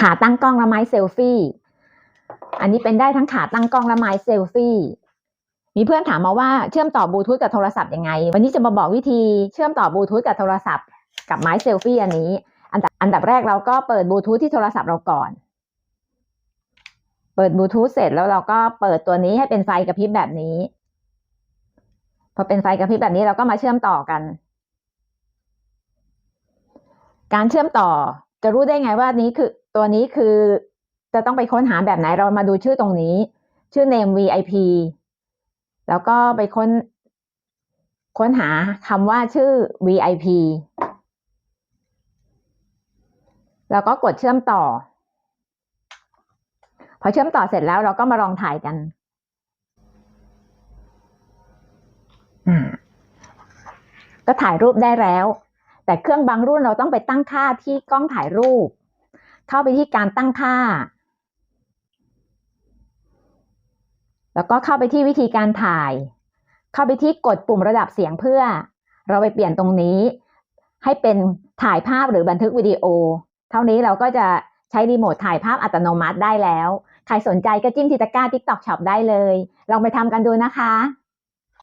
ขาตั้งกล้องและไม้เซลฟี่ อันนี้เป็นได้ทั้งขาตั้งกล้องและไม้เซลฟี่ มีเพื่อนถามมาว่าเชื่อมต่อบลูทูธกับโทรศัพท์ยังไง วันนี้จะมาบอกวิธีเชื่อมต่อบลูทูธกับโทรศัพท์ กับไม้เซลฟี่อันนี้ อันดับอันดับแรกเราก็เปิดบลูทูธที่โทรศัพท์เราก่อน เปิดบลูทูธเสร็จแล้วเราก็เปิดตัวนี้ให้เป็นไฟกระพริบแบบนี้ พอเป็นไฟกระพริบแบบนี้เราก็มาเชื่อมต่อกัน การเชื่อมต่อจะรู้ได้ไงว่านี้คือ ตัวนี้คือจะต้องไปค้นหาแบบไหนเรามาดูชื่อตรงนี้ ชื่อ name VIP แล้วก็ไปค้น ค้นหาคำว่าชื่อ VIP แล้วก็กดเชื่อมต่อ พอเชื่อมต่อเสร็จแล้วเราก็มาลองถ่ายกันก็ถ่ายรูปได้แล้ว แต่เครื่องบางรุ่นเราต้องไปตั้งค่าที่กล้องถ่ายรูป เข้าไปที่การตั้งค่า แล้วก็เข้าไปที่วิธีการถ่าย เข้าไปที่กดปุ่มระดับเสียงเพื่อ เราไปเปลี่ยนตรงนี้ ให้เป็นถ่ายภาพหรือบันทึกวิดีโอ เท่านี้เราก็จะใช้รีโมทถ่ายภาพอัตโนมัติได้แล้ว ใครสนใจก็จิ้มทีตะกร้า TikTok Shop ได้เลย ลองไปทำกันดูนะคะ